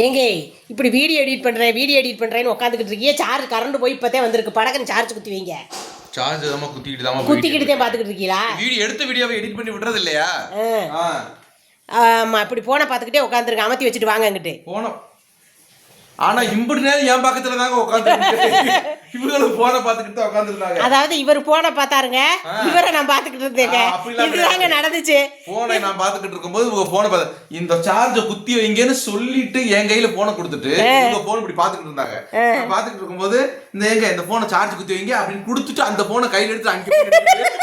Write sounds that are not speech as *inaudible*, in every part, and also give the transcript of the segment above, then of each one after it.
ஏங்க இப்படி video edit பண்ணுறேன் வீடியோ எடிட் பண்ணுறேன்னு உட்காந்துக்கிட்டு இருக்கியே சார்ஜ் கரண்ட் போய் இப்போதே வந்திருக்கு. படக்குன்னு சார்ஜ் குத்தி வைங்க. சார்ஜ் தாமா குத்திக்கிட்டு தாமா குத்திக்கிட்டு தான் பார்த்துக்கிட்டு இருக்கீங்களா வீடியோ எடுத்த வீடியோவை எடிட் பண்ணி விடுறது இல்லையா? ஆமாம் இப்படி போனை பார்த்துக்கிட்டே உட்காந்துருக்கு அமர்த்தி வச்சுட்டு வாங்க அங்கிட்டு போனோம். ஆனா இம்புட்டு நேரம் என் பக்கத்துல தாங்க உட்காந்து இவங்களும் போன பாத்துக்கிட்டு உட்காந்துருந்தாங்க அதாவது இவர் போனை பார்த்தாருங்க. இவரை நான் பார்த்துக்கிட்டு இருந்தேங்க. இதுதாங்க நடந்துச்சு. போனை நான் பாத்துக்கிட்டு இருக்கும்போது உங்க போனை பார்த்து இந்த சார்ஜ குத்தி வைங்கன்னு சொல்லிட்டு என் கையில போனை கொடுத்துட்டு உங்க போன் இப்படி பாத்துக்கிட்டு இருந்தாங்க. பாத்துக்கிட்டு இருக்கும்போது இந்த எங்க இந்த போனை சார்ஜ் குத்தி வைங்க அப்படின்னு கொடுத்துட்டு அந்த போனை கையில எடுத்து நிறுத்திட்டு,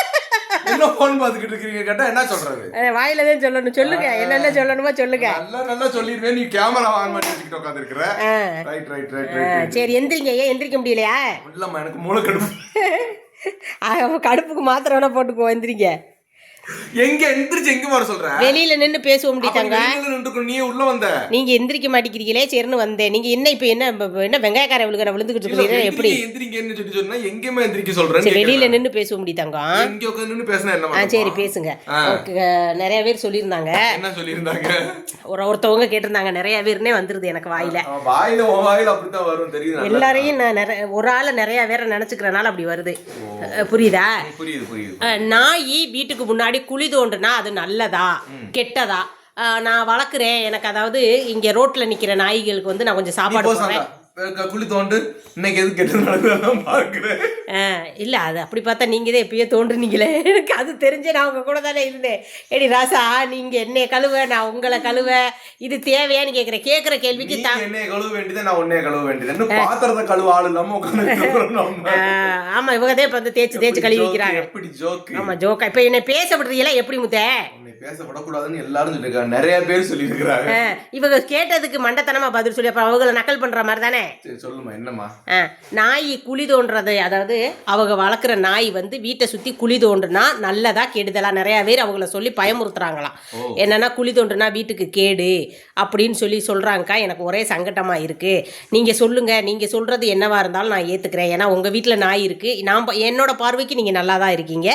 என்ன போன் பாத்துக்கிட்டு இருக்கீங்க கேட்டா என்ன சொல்றது? வாயில தான் சொல்லணும். சொல்லுங்க. என்னென்ன சொல்லணுமோ சொல்லுங்க. நல்லா நல்லா சொல்லிடுவேன் நீ கேமரா ஆன் பண்ணி வச்சுக்கிட்டு உட்காந்துருக்கிற ஆ. ரைட் ரைட் ரைட் சரி எந்திரிங்க. ஏன் எந்திரிக்க முடியலையா? இல்லம்மா எனக்கு மூளை கடுப்பு கடுப்புக்கு மாத்திரை வேணா போட்டுக்கோ. எந்திரிங்க. எங்க எந்திரிச்சு எங்க வர சொல்ற? வெளியில நின்று பேசுவோம் அப்ப முடித்தாங்க வெளியில நின்றுக்கணும், நீ உள்ள வந்த. நீங்க எந்திரிக்க மாட்டேங்கிறீங்களே சரின்னு வந்தேன். நீங்க என்ன இப்ப என்ன என்ன வெங்காயக்கார விழுகிற விழுந்துகிட்டு இல்ல, இருக்கீங்க எப்படி? எந்திரிங்க, எந்திரிங்கன்னு சொல்லி சொன்னா எங்கேயுமே எந்திரிக்க சொல்றேன்னு சரி வெளியில கேக்குறேன். நின்று பேசுவோம் முடித்தாங்க இங்க உட்கார்ந்து நின்னு பேசினா என்ன? சரி பேசுங்க. நிறைய பேர் சொல்லியிருந்தாங்க. என்ன சொல்லியிருந்தாங்க? ஒரு ஒருத்தவங்க கேட்டிருந்தாங்க நிறைய பேர்னே வந்துருது எனக்கு வாயில. வாயில வாயில அப்படித்தான் வரும் தெரியுது. எல்லாரையும் நான் நிறைய ஒரு ஆளை நிறைய பேரை நினைச்சுக்கிறனால அப்படி வருது. புரியுதா? புரியுது புரியுது நாய் வீட்டுக்கு முன்னாடி குழி தோண்டுனா அது நல்லதா? கெட்டதா? நான் வளர்க்குறேன். எனக்கு அதாவது இங்க ரோட்ல நிக்கிற நாய்களுக்கு வந்து நான் கொஞ்சம் சாப்பாடு போடுறேன். குழி தோண்டு? இன்னைக்கு எது கெட்டது நடக்குதுன்னு பாக்குறேன் அஹ், இல்ல அது அப்படி பார்த்தா நீங்க தான் எப்பயோ தோன்றுனீங்களே. எனக்கு அது தெரிஞ்சே நான் உங்க கூட தானே இருந்தேன். ஏடி ராசா நீங்க என்னைய கழுவ நான் உங்களை கழுவ. இது தேவையான்னு கேக்குறேன். கேக்குற கேள்விக்கு நீ தா என்னைய கழுவ வேண்டியது நான் உன்னைய கழுவ வேண்டியது. பாத்திரத்தை கழுவ ஆள் இல்லாம உட்காந்து அஹ், ஆமா இவங்க தான் இப்ப வந்து தேய்ச்சி தேய்ச்சி கழுவி வைக்கிறாங்க. எப்படி ஜோக்கு ஆமா ஜோக்கா இப்ப என்னை பேச விடுறீங்களா எப்படி முத்த? பேசப்படக்கூடாதுன்னு எல்லாரும் சொல்லியிருக்காங்க. நிறைய பேர் சொல்லியிருக்கிறாங்க. இவங்க கேட்டதுக்கு மண்டத்தனமா பதில் சொல்லி அப்புறம் அவங்கள நக்கல் பண்ற மாதிரி தானே? சொல்லுமா என்னம்மா நாய் குழி தோண்டுறது அதாவது அவங்க வளர்க்குற நாய் வந்து வீட்டை சுற்றி குழி தோண்டுனா நல்லதா கெடுதலா நிறையா பேர் அவங்கள சொல்லி பயமுறுத்துறாங்களாம். என்னன்னா குழி தோண்டுனா வீட்டுக்கு கேடு அப்படின்னு சொல்லி சொல்கிறாங்கக்கா எனக்கு ஒரே சங்கட்டமாக இருக்குது நீங்கள் சொல்லுங்கள் நீங்கள் சொல்கிறது என்னவாக இருந்தாலும் நான் ஏற்றுக்கிறேன் ஏன்னா உங்கள் வீட்டில் நாய் இருக்குது நான் ப- என்னோட பார்வைக்கு நீங்கள் நல்லா தான் இருக்கீங்க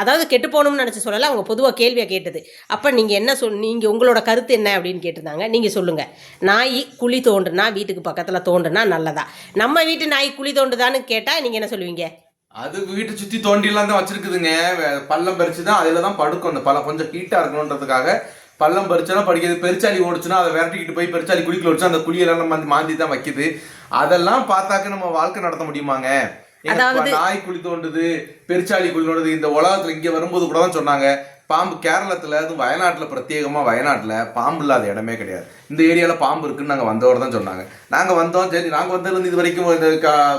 அதாவது கெட்டு போகணும்னு நினச்சி சொல்லலை. அவங்க பொதுவாக கேள்வியாக கேட்டது. அப்போ நீங்கள் என்ன சொல் நீங்கள் உங்களோட கருத்து என்ன அப்படின்னு கேட்டிருந்தாங்க. நீங்கள் சொல்லுங்கள் நாய் குழி தோண்டுனா வீட்டுக்கு பக்கத்தில் தோண்டுனா நல்லதா? நம்ம வீட்டு நாய் குழி தோண்டுதான்னு கேட்டால் நீங்கள் என்ன சொல்லுவீங்க? அது வீட்டை சுற்றி தோண்டிலாம் தான் வச்சிருக்குதுங்க. பள்ளம் பறிச்சு தான் அதில் தான் படுக்கும். அந்த பல கொஞ்சம் ஹீட்டாக இருக்கணுன்றதுக்காக பள்ளம் பறிச்சா படிக்கிறது பெருச்சாளி ஓடுச்சுன்னா அதை விரட்டிக்கிட்டு போய் பெருச்சாளி குழிக்குள்ள வச்சு அந்த குழியெல்லாம் நம்ம வந்து மாந்தி தான் வைக்குது. அதெல்லாம் பார்த்தாக்க நம்ம வாழ்க்கை நடத்த முடியுமாங்க? நாய் குழி தோண்டுது பெருச்சாளி குழி தோண்டுது இந்த உலகத்துல இங்க வரும்போது கூட தான் சொன்னாங்க. பாம்பு கேரளத்துல அது வயநாட்டுல பிரத்யேகமா வயநாட்டுல பாம்பு இல்லாத இடமே கிடையாது. இந்த ஏரியால பாம்பு இருக்குன்னு நாங்க வந்தவர் தான் சொன்னாங்க. நாங்க வந்தோம் சரி நாங்க வந்ததுல இது வரைக்கும் இந்த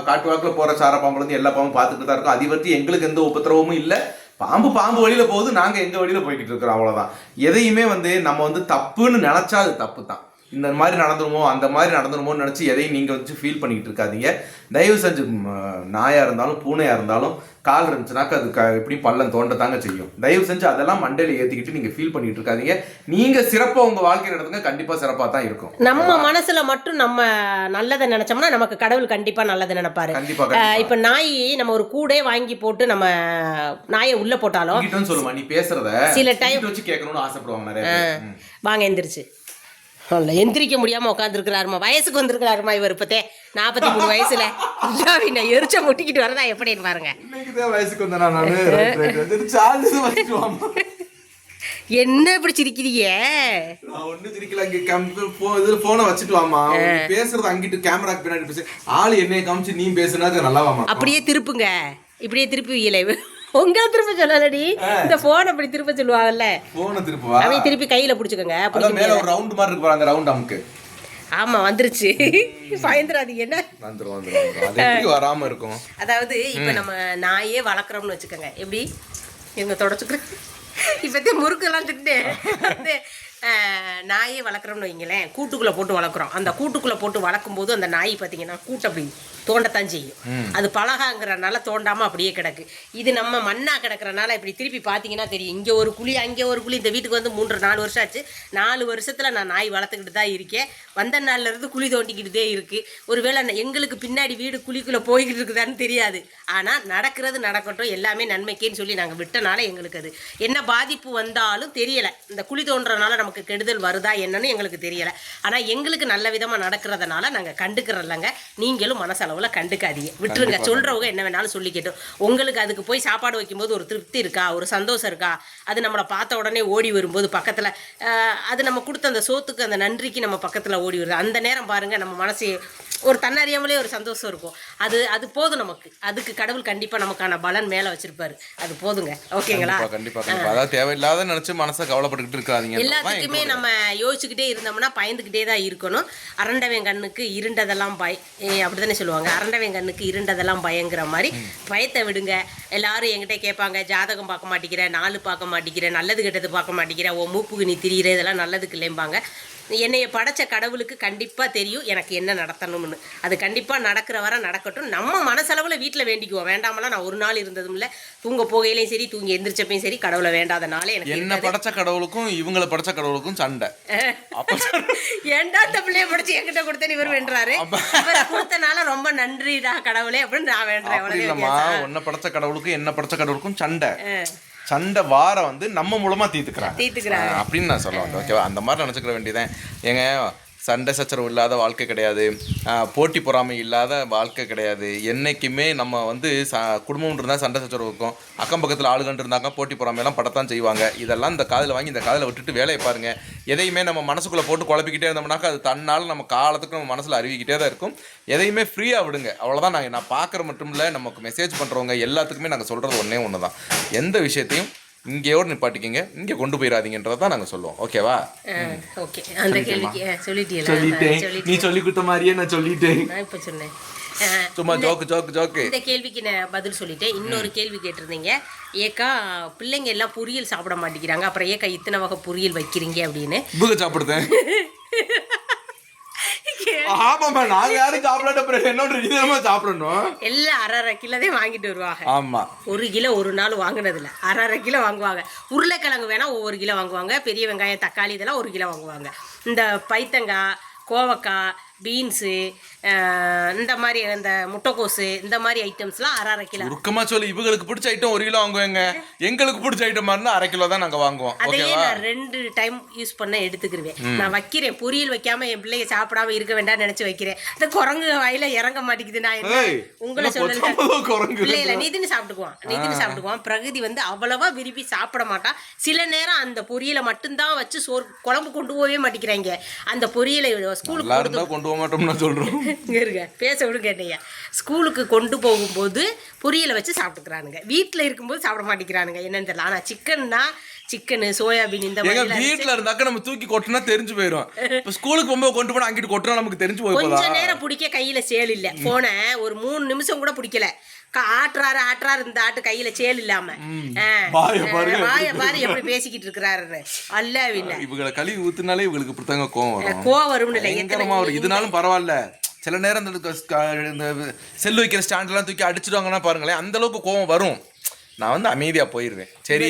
காட்டு வாக்குல போற சார பாம்புல இருந்து எல்லா பாம்பும் பார்த்துட்டு தான் இருக்கோம். அதை பத்தி எங்களுக்கு எந்த உபத்திரவமும் இல்ல. பாம்பு பாம்பு வழியில போகுது நாங்க எங்க வழியில போய்கிட்டு இருக்கிறோம் அவ்வளவுதான். எதையுமே வந்து நம்ம வந்து தப்புன்னு நினைச்சா அது தப்பு தான். இந்த மாதிரி நடந்துருமோ அந்த மாதிரி நடந்துருமோன்னு நினச்சி எதையும் நீங்கள் வச்சு ஃபீல் பண்ணிக்கிட்டு இருக்காதீங்க. தயவு செஞ்சு நாயாக இருந்தாலும் பூனையாக இருந்தாலும் கால் இருந்துச்சுனாக்கா அது க எப்படியும் பள்ளம் தோண்டத்தாங்க செய்யும். தயவு செஞ்சு அதெல்லாம் மண்டையில் ஏற்றிக்கிட்டு நீங்கள் ஃபீல் பண்ணிட்டு இருக்காதீங்க. நீங்கள் சிறப்பாக உங்கள் வாழ்க்கை நடத்துங்க கண்டிப்பாக சிறப்பாக தான் இருக்கும். நம்ம மனசுல மட்டும் நம்ம நல்லதை நினைச்சோம்னா நமக்கு கடவுள் கண்டிப்பா நல்லதை நினைப்பாரு. கண்டிப்பாக கண்டிப்பாக இப்ப நாய் நம்ம ஒரு கூடே வாங்கி போட்டு நம்ம நாயை உள்ள போட்டாலும் சொல்லுமா நீ பேசுறத சில வீட்டு வச்சு கேட்கணும்னு ஆசைப்படுவாங்க நிறைய. வாங்க எந்திரிச்சு. எந்திரிக்க முடியாம உட்காந்துருக்கிறாருமா வயசுக்கு வந்திருக்கிறாருமா இவர் இப்பத்தே? நாற்பத்தி மூணு வயசுல. நான் எரிச்ச முட்டிக்கிட்டு வரதா எப்படின்னு பாருங்க. வயசுக்கு வந்தேன். *laughs* என்ன இப்படி சிரிக்கிறீங்க? நான் ஒண்ணு சிரிக்கல. இங்க கம்- போ- இதுல போனை வச்சுட்டு வாமா பேசுறது அங்கிட்டு கேமராக்கு பின்னாடி பேசு ஆளு என்னைய காமிச்சு நீ பேசுனா அது நல்லா வாமா அப்படியே திருப்புங்க. இப்படியே திருப்புவீங்களே. உங்களை திருப்ப சொல்லலடி. இந்த போன் அப்படி திருப்ப சொல்லுவாங்கல்ல. போனை திருப்பு வா அப்படியே திருப்பி கையில பிடிச்சுக்கோங்க அதான் மேல ஒரு ரவுண்ட் மாதிரி இருக்கு அந்த ரவுண்ட் அமுக்கு. ஆமா வந்துருச்சு. பயந்துராதீங்க என்ன? வந்துரும் வந்துரும் வந்துரும். அது எப்படி வராம இருக்கும்? அதாவது இப்போ நம்ம நாயே வளர்க்குறோம்னு வச்சுக்கோங்க. எப்படி? இவங்க தொடச்சுக்கிறேன் இப்போத்தே முறுக்கெல்லாம் திட்டு வந்து அஹ், நாயே வளர்க்குறோம்னு வைங்களேன் கூட்டுக்குள்ளே போட்டு வளர்க்குறோம். அந்த கூட்டுக்குள்ளே போட்டு வளர்க்கும் போது அந்த நாய் பார்த்தீங்கன்னா கூட்டு அப்படி தோண்டத்தான் செய்யும். அது பலகாங்கிறனால தோண்டாமல் அப்படியே கிடக்கு. இது நம்ம மண்ணாக கிடக்கிறனால இப்படி திருப்பி பார்த்தீங்கன்னா தெரியும். இங்கே ஒரு குழி அங்கே ஒரு குழி இந்த வீட்டுக்கு வந்து மூன்று நாலு வருஷம் ஆச்சு. நாலு வருஷத்தில் நான் நாய் வளர்த்துக்கிட்டு தான் இருக்கேன். வந்த நாள்ல இருந்து குழி தோண்டிக்கிட்டே இருக்கு. ஒருவேளை எங்களுக்கு பின்னாடி வீடு குழிக்குள்ளே போய்கிட்டு இருக்குதான்னு தெரியாது. ஆனால் நடக்கிறது நடக்கட்டும் எல்லாமே நன்மைக்கேன்னு சொல்லி நாங்கள் விட்டனால எங்களுக்கு அது. என்ன பாதிப்பு வந்தாலும் தெரியலை. இந்த குழி தோன்றனால நமக்கு கெடுதல் வருதா என்னன்னு எங்களுக்கு தெரியல. ஆனா எங்களுக்கு நல்ல விதமா நடக்கிறதுனால நாங்க கண்டுக்கிறோம்லங்க நீங்களும் மனசளவுல கண்டுக்காதீங்க. விட்டுருங்க. சொல்றவங்க என்ன வேணாலும் சொல்லிக்கட்டும். உங்களுக்கு அதுக்கு போய் சாப்பாடு வைக்கும்போது ஒரு திருப்தி இருக்கா? ஒரு சந்தோஷம் இருக்கா? அது நம்மளை பார்த்த உடனே ஓடி வரும்போது பக்கத்துல அது நம்ம கொடுத்த அந்த சோத்துக்கு அந்த நன்றிக்கு நம்ம பக்கத்துல ஓடி வருது. அந்த நேரம் பாருங்க நம்ம மனசு ஒரு தன்னறியாமலே ஒரு சந்தோஷம் இருக்கும். அது அது போதும் நமக்கு. அதுக்கு கடவுள் கண்டிப்பா நமக்கான பலன் மேல வச்சிருப்பாரு. அது போதுங்க. ஓகேங்களா? கண்டிப்பா கண்டிப்பா கண்டிப்பா. அதாவது தேவையில்லாத நினைச்சு மனசை கவலைப்பட்டுக்கிட்டு இருக்காதீங்க. எல்லாத்துக்குமே நம்ம யோசிச்சுக்கிட்டே இருந்தோம்னா பயந்துக்கிட்டே தான் இருக்கணும். அரண்டவன் கண்ணுக்கு இருண்டதெல்லாம் பய ஏ, அப்படிதானே சொல்லுவாங்க. அரண்டவன் கண்ணுக்கு இருண்டதெல்லாம் பயங்கிற மாதிரி பயத்தை விடுங்க. எல்லாரும் என்கிட்ட கேட்பாங்க ஜாதகம் பார்க்க மாட்டேங்கிற நாலு பார்க்க மாட்டேங்கிற நல்லது கெட்டது பார்க்க மாட்டேங்கிற ஓ மூப்புக்கு நீ திரியிற இதெல்லாம் நல்லதுக்கு இல்லைம்பாங்க. என்னைய படைச்ச கடவுளுக்கு கண்டிப்பாக தெரியும் எனக்கு என்ன நடத்தணும்னு. அது கண்டிப்பாக நடக்கிற வரை நடக்கட்டும். நம்ம மனசளவில் வீட்டில் வேண்டிக்குவோம். வேண்டாமலாம் நான் ஒரு நாள் இருந்ததும் இல்லை. தூங்க போகையிலையும் சரி தூங்கி எந்திரிச்சப்பையும் சரி கடவுளை வேண்டாத நாளே எனக்கு என்ன படைச்ச கடவுளுக்கும் இவங்களை படைச்ச கடவுளுக்கும் சண்டை. *laughs* ஏன்டா இந்த பிள்ளைய படிச்சு என்கிட்ட கொடுத்தேன் இவர் வென்றாரு இவர் கொடுத்தனால ரொம்ப நன்றிடா கடவுளே அப்படின்னு நான் வேண்டேன் உன்னை படைச்ச கடவுளுக்கும் என்ன படைச்ச கடவுளுக்கும் சண்டை. சண்டை வார வந்து நம்ம மூலமா தீர்த்துக்கிறாங்க. அப்படின்னு நான் சொல்லுவேன் ஓகேவா? அந்த மாதிரி நினச்சிக்கிற வேண்டியதான் ஏங்க சண்டை சச்சரவு இல்லாத வாழ்க்கை கிடையாது. போட்டி பொறாமை இல்லாத வாழ்க்கை கிடையாது. என்றைக்குமே நம்ம வந்து ச குடும்பம் இருந்தால் சண்டை சச்சரவு இருக்கும். அக்கம் பக்கத்தில் ஆளுகண்டு இருந்தாங்க போட்டி பொறாமையெல்லாம் படத்தான் செய்வாங்க. இதெல்லாம் இந்த காதில் வாங்கி இந்த காதில் விட்டுட்டு வேலையை பாருங்கள் எதையுமே நம்ம மனசுக்குள்ளே போட்டு குழப்பிக்கிட்டே இருந்தோம்னாக்கா அது தன்னால் நம்ம காலத்துக்கு நம்ம மனசில் அறிவிக்கிட்டே தான் இருக்கும். எதையுமே ஃப்ரீயாக விடுங்க. அவ்வளோதான் நாங்கள் நான் பார்க்குற மட்டும் இல்லை நமக்கு மெசேஜ் பண்ணுறவங்க எல்லாத்துக்குமே நாங்கள் சொல்கிறது ஒன்றே ஒன்று தான் எந்த விஷயத்தையும் இங்கேயோடு நிப்பாட்டிக்கிங்க. இங்கே கொண்டு போயிடாதீங்கன்றதை தான் நாங்கள் சொல்லுவோம். ஓகேவா ஓகே அந்த கேள்விக்கு சொல்லிட்டேன். சொல்லிட்டேன் நீ சொல்லி கொடுத்த மாதிரியே நான் சொல்லிட்டேன். நான் இப்போ சொன்னேன். சும்மா ஜோக்கு ஜோக்கு ஜோக்கு. இந்த கேள்விக்கு நான் பதில் சொல்லிட்டேன். இன்னொரு கேள்வி கேட்டிருந்தீங்க. ஏக்கா பிள்ளைங்க எல்லாம் பொரியல் சாப்பிட மாட்டேங்கிறாங்க. அப்புறம் ஏக்கா இத்தனை வகை பொரியல் வைக்கிறீங்க அப்படின்னு. சாப்பிடுதேன். *laughs* ஆமாம்மா நாங்க யாரும் சாப்பிடாட்ட பிறகு என்னோட விதமா சாப்பிடணும்? எல்லாம் அரை அரை கிலோ தான் வாங்கிட்டு வருவாங்க. ஆமா. ஒரு கிலோ ஒரு நாள் வாங்கினதில்ல. அரை அரை கிலோ வாங்குவாங்க. உருளைக்கிழங்கு வேணால் ஒவ்வொரு கிலோ வாங்குவாங்க. பெரிய வெங்காயம் தக்காளி இதெல்லாம் ஒரு கிலோ வாங்குவாங்க. இந்த பைத்தங்காய் கோவக்காய் பீன்ஸு இந்த மாதிரி இந்த முட்டைக்கோசு இந்த மாதிரி ஐட்டம்ஸ்லாம் அரை அரை கிலோ. உருக்கமா சொல்லி இவங்களுக்கு பிடிச்ச ஐட்டம் ஒரு கிலோ வாங்குவாங்க எங்களுக்கு பிடிச்ச ஐட்டம் இருந்தா அரை கிலோ தான் நாங்க வாங்குவோம். அதையே ஓகேவா நான் ரெண்டு டைம் யூஸ் பண்ண எடுத்துக்கிருவேன். நான் வைக்கிறேன். பொரியல் வைக்காம என் பிள்ளைங்க சாப்பிடாம இருக்க வேண்டாம்னு நினைச்சு வைக்கிறேன். இந்த குரங்கு வாயில இறங்க மாட்டேங்குது. நான் என்ன உங்களை சொல்லல. பிள்ளைகள நிதினு சாப்பிட்டுக்குவான். நிதினு சாப்பிட்டுக்குவான். பிரகதி வந்து அவ்வளவா விரும்பி சாப்பிட மாட்டான் சில நேரம் அந்த பொரியலை மட்டும்தான் வச்சு சோறு குழம்பு கொண்டு போகவே மாட்டேங்கிறாங்க. அந்த பொரியலை ஸ்கூலுக்கு இருந்தா கொண்டு போக மாட்டோம்னு இங்க இருங்க பேச விடுங்க என்னையா. ஸ்கூலுக்கு கொண்டு போகும்போது பொரியலை வச்சு சாப்பிட்டுக்கிறானுங்க. வீட்டில் இருக்கும்போது சாப்பிட மாட்டேங்கிறானுங்க. என்னன்னு தெரியல. ஆனால் சிக்கன்னா சிக்கனு சோயாபீன் இந்த மாதிரி வீட்ல இருந்தாக்க நம்ம தூக்கி கொட்டினா தெரிஞ்சு போயிடும் இப்ப ஸ்கூலுக்கு போகும்போது கொண்டு போனா அங்கிட்டு கொட்டினா நமக்கு தெரிஞ்சு போய் போதா? கொஞ்ச நேரம் பிடிக்க கையில சேல் இல்ல. போன ஒரு மூணு நிமிஷம் கூட பிடிக்கல. ஆட்டுறாரு ஆட்டுறாரு இந்த ஆட்டு கையில சேல் இல்லாம. வாயை பாரு எப்படி பேசிக்கிட்டு இருக்கிறாரு அல்ல இல்ல இவங்களை கழுவி ஊத்துனாலே இவங்களுக்கு இப்படித்தாங்க கோவம் வரும். கோவம் வரும்னு இல்லை. பயங்கரமா வரும். இதனாலும் பரவாயில்ல. சில நேரம் இந்த செல் வைக்கிற ஸ்டாண்ட்லாம் தூக்கி அடிச்சிடுவாங்கன்னா பாருங்களேன் அந்த அளவுக்கு கோவம் வரும். நான் வந்து அமைதியா போயிருவேன். சரி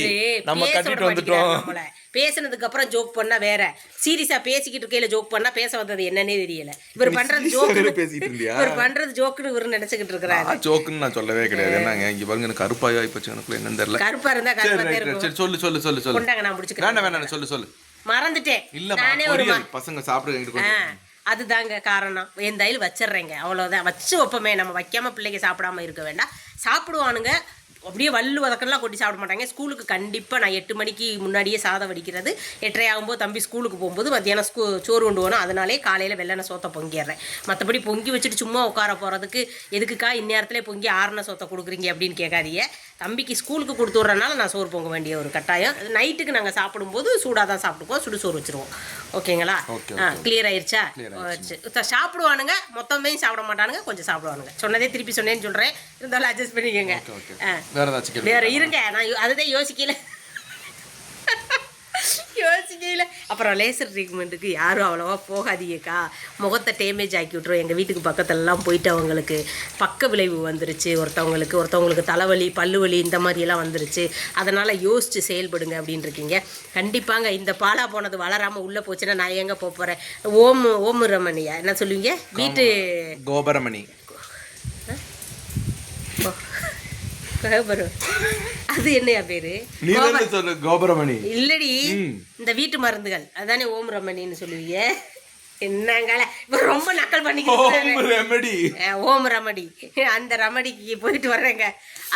நம்ம கட்டிட்டு வந்துட்டோம். பேசினதுக்கு அப்புறம் ஜோக் பண்ணா வேற. சீரியஸா பேசிக்கிட்டு இருக்கையில ஜோக் பண்ணா பேச வந்தது என்னன்னே தெரியல. இவர் பேசிட்டு இருந்தியா? இவர் பண்றது ஜோக்குன்னு இவர் நினைச்சுக்கிட்டு இருக்கிறாரு. ஜோக்குன்னு நான் சொல்லவே கிடையாது. என்னங்க இங்க பாருங்க எனக்கு கருப்பாயா இப்ப எனக்குள்ள என்னன்னு தெரியல. கருப்பா இருந்தா சரி கருப்பா right, right. இருக்கும். சரி சொல்லு சொல்லு சொல்லு சொல்லு. கொண்டாங்க நான் முடிச்சுக்கிறேன். வேண்டாம் வேண்டாம் சொல்லு சொல்லு. மறந்துட்டேன். இல்ல நானே ஒரு பசங்க சாப்பிட எங்கிட்டு ஆ, கொண்டு அதுதாங்க காரணம். தையல் வச்சிடுறேங்க. அவ்வளோதான் வச்சு வைப்போமே. நம்ம வைக்காம பிள்ளைங்க சாப்பிடாம இருக்க வேண்டாம். சாப்பிடுவானுங்க. அப்படியே வல்லு வதக்கெல்லாம் கொட்டி சாப்பிட மாட்டாங்க. ஸ்கூலுக்கு கண்டிப்பாக நான் எட்டு மணிக்கு முன்னாடியே சாதம் வடிக்கிறது. எட்டரை ஆகும்போது தம்பி ஸ்கூலுக்கு போகும்போது மத்தியானம் ஸ்கூ சோறு கொண்டு போகணும் அதனாலே காலையில் வெள்ளனை சோத்தை பொங்கிடுறேன். மற்றபடி பொங்கி வச்சுட்டு சும்மா உட்கார போகிறதுக்கு எதுக்குக்கா இந்நேரத்துல பொங்கி ஆறுன சோத்தை கொடுக்குறீங்க அப்படின்னு கேட்காதீங்க. தம்பிக்கு ஸ்கூலுக்கு கொடுத்து விட்றனால நான் சோறு பொங்க வேண்டிய ஒரு கட்டாயம். நைட்டுக்கு நாங்கள் சாப்பிடும்போது சூடாக தான் சாப்பிட்டுப்போம் சுடு சோறு வச்சுருவோம். ஓகேங்களா? ஆ கிளியர். த- சாப்பிடுவானுங்க. மொத்தமே சாப்பிட மாட்டானுங்க. கொஞ்சம் சாப்பிடுவானுங்க. சொன்னதே திருப்பி சொன்னேன்னு சொல்றேன். இருந்தாலும் அட்ஜஸ்ட் பண்ணிக்கோங்க. வேற இருங்க. நான் அதுதான் யோசிக்கல. யோசிக்கல அப்புறம் லேசர் ட்ரீட்மெண்ட்டுக்கு யாரும் அவ்வளோவா போகாதீங்கக்கா. முகத்தை டேமேஜ் ஆக்கி விட்ரும் எங்கள் வீட்டுக்கு பக்கத்துலலாம் போயிட்டு அவங்களுக்கு பக்க விளைவு வந்துருச்சு. ஒருத்தவங்களுக்கு ஒருத்தவங்களுக்கு தலைவலி பல்லு வலி இந்த மாதிரியெல்லாம் வந்துருச்சு. அதனால் யோசித்து செயல்படுங்க அப்படின்னு இருக்கீங்க கண்டிப்பாங்க இந்த பாலா போனது வளராமல் உள்ளே போச்சுன்னா நான் எங்கே போக போகிறேன் ஓம் ஓம் ரமணியா? என்ன சொல்லுவீங்க? வீட்டு கோபரமணி. கோபுரம். அது என்னையா பேரு? கோபுரமணி. இல்லடி இந்த வீட்டு மருந்துகள். அதானே ஓம் ரமணின்னு சொல்லுவீங்க. என்னங்கால? இப்ப ரொம்ப நக்கல் பண்ணிக்கிட்டு ஓம் ரமடி அந்த ரமடிக்கு போயிட்டு வர்றேங்க.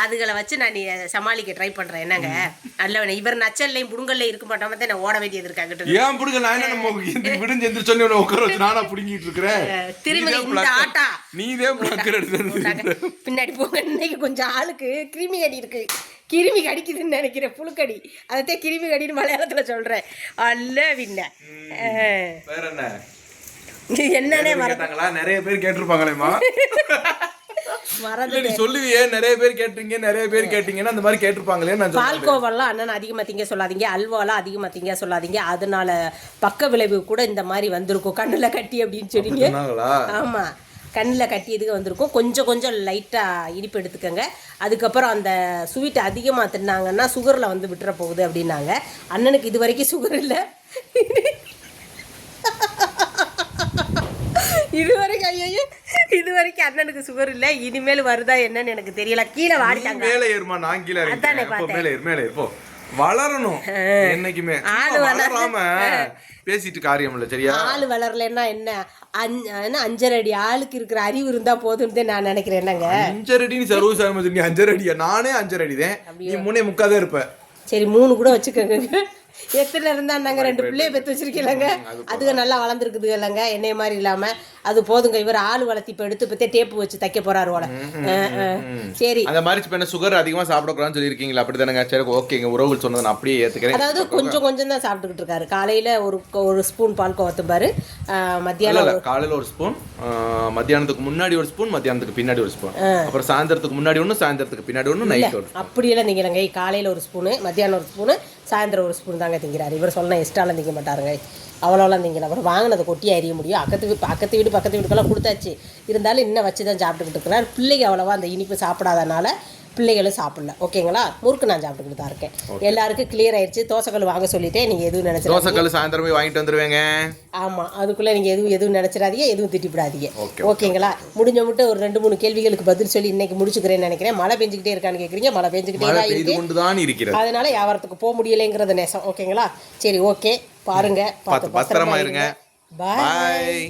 அதுகளை வச்சு நான் நீ சமாளிக்க ட்ரை பண்றேன். என்னங்க? நல்லவனே. இவர் நச்சல்லையும் புடுங்கல்லையும் இருக்க மாட்டாம. தான் நான் ஓட வேண்டியது இருக்காங்கட்டு. ஏன் புடுங்க? நான் என்ன விடுஞ்சு எந்திரிச்சு சொல்லி உட்கார வச்சு நானா புடுங்கிட்டு இருக்கிறேன். நீதான் இந்த. ஆட்டா. போட்டாங்க. பின்னாடி போங்க. இன்னைக்கு கொஞ்சம் ஆளுக்கு கிருமி கடி இருக்கு. கிருமி கடிக்குதுன்னு நினைக்கிறேன். புழுக்கடி. அதைத்தான் கிருமி கடின்னு மலையாளத்துல சொல்றேன். அல்ல வின்ன. வேற என்ன? என்னன்னே மற கேட்டாங்களா? நிறைய பேர் கேட்டிருப்பாங்களேம்மா. நீ சொல்லுவியே நிறைய பேர் கேட்டீங்க நிறைய பேர் கேட்டீங்கன்னா அந்த மாதிரி கேட்டிருப்பாங்களே நான். பால்கோவெல்லாம் அண்ணன் அதிகமாக திங்க சொல்லாதீங்க அல்வாலாம் அதிகமாக திங்க சொல்லாதீங்க. அதனால பக்க விளைவு கூட இந்த மாதிரி வந்திருக்கும். கண்ணில் கட்டி அப்படின்னு சொன்னீங்க ஆமாம் கண்ணில் கட்டியதுக்கு வந்திருக்கும். கொஞ்சம் கொஞ்சம் லைட்டாக இனிப்பு எடுத்துக்கோங்க. அதுக்கப்புறம் அந்த ஸ்வீட் அதிகமாக தின்னாங்கன்னா சுகரில் வந்து விட்டுற போகுது அப்படின்னாங்க. அண்ணனுக்கு இது வரைக்கும் சுகர் இல்லை. இது வரைக்கும் ஐயோ இது வரைக்கும் அண்ணனுக்கு சுகர் இல்லை. இனிமேல் வருதா என்னன்னு எனக்கு தெரியல. கீழே வாடிட்டாங்க. மேல ஏறுமா நான் கீழே அதானே பார்த்தேன். மேல ஏறு மேல ஏறு போ. வளரணும் என்னைக்குமே. ஆளு வளர- வளராம பேசிட்டு காரியம் இல்ல சரியா? ஆள் வளரலைன்னா என்ன? அஞ்- என்ன அஞ்சரை அடி ஆளுக்கு இருக்கிற அறிவு இருந்தா போதும்னு நான் நினைக்கிறேன். என்னங்க? அஞ்சரை அடி நீ சர்வ சாமி நீ அஞ்சரை அடியா நானே அஞ்சரை அடி தான் நீ மூணே முக்காதான் இருப்ப. சரி மூணு கூட வச்சுக்கோங்க. எத்தனை இருந்தா நாங்க ரெண்டு பிள்ளைய பெற்று வச்சிருக்கீங்களங்க. அதுக நல்லா வளர்ந்துருக்குது இல்லைங்க. என்னைய மாதிரி இல்லாம அது போதுங்க. இவர் ஆள் வளர்த்தி இப்ப எடுத்து பத்தே டேப்பு வச்சு தைக்க போறாரு போல. சரி. அந்த மாதிரி இப்ப என்ன சுகர் அதிகமா சாப்பிடக்கூடாதுன்னு சொல்லியிருக்கீங்களா? அப்படிதானங்க. சரி ஓகேங்க உறவுகள் சொன்னதை நான் அப்படியே ஏத்துக்கிறேன். அதாவது கொஞ்சம் கொஞ்சம் தான் சாப்பிட்டுக்கிட்டு இருக்காரு. காலையில ஒரு ஒரு ஸ்பூன் பால் கோவத்தும்பாரு மத்தியானம் காலையில ஒரு ஸ்பூன் மத்தியானத்துக்கு முன்னாடி ஒரு ஸ்பூன் மத்தியானத்துக்கு பின்னாடி ஒரு ஸ்பூன் அப்புறம் சாயந்தரத்துக்கு முன்னாடி ஒண்ணு சாயந்தரத்துக்கு பின்னாடி ஒண்ணு நைட் ஒன்று அப்படியெல்லாம் திங்கிறங்க காலையில் ஒரு ஸ்பூனு மத்தியானம் ஒரு ஸ்பூனு சாயந்தரம் ஒரு ஸ்பூன் தாங்க திங்கிறார். இவர் சொன்னால் எக்ஸ்ட்ராலாம் திங்க மாட்டாருங்க. அவ்வளோலாம் திங்கல. அப்புறம் வாங்கினதை கொட்டி அறிய முடியும். அக்கத்து வீ- பக்கத்து வீடு பக்கத்து வீட்டுக்கெல்லாம் கொடுத்தாச்சு. இருந்தாலும் இன்னும் வச்சு தான் சாப்பிட்டுக்கிட்டு இருக்கிறார். பிள்ளைங்க அவ்வளோவா அந்த இனிப்பு சாப்பிடாதனால பிள்ளைகளும் சாப்பிடல ஓகேங்களா? முறுக்கு நான் சாப்பிட்டுக்கிட்டு தான் இருக்கேன். எல்லாருக்கும் கிளியர் ஆயிடுச்சு. தோசைக்கல் வாங்க சொல்லிட்டேன். நீங்கள் எதுவும் நினச்சிடாதீங்க. தோசைக்கல் சாயந்தரம் வாங்கிட்டு வந்துருவேங்க. ஆமாம் அதுக்குள்ளே நீங்கள் எதுவும் எதுவும் நினச்சிடாதீங்க. எதுவும் திட்டிவிடாதீங்க. ஓகேங்களா? முடிஞ்ச மட்டும் ஒரு ரெண்டு மூணு கேள்விகளுக்கு பதில் சொல்லி இன்னைக்கு முடிச்சுக்கிறேன்னு நினைக்கிறேன். மழை பெஞ்சுக்கிட்டே இருக்கான்னு கேட்குறீங்க மழை பெஞ்சுக்கிட்டே அதனால வியாபாரத்துக்கு போக முடியலைங்கிறது நேசம். ஓகேங்களா? சரி ஓகே. பாருங்க. பார்த்து பத்திரமா இருங்க. பாய்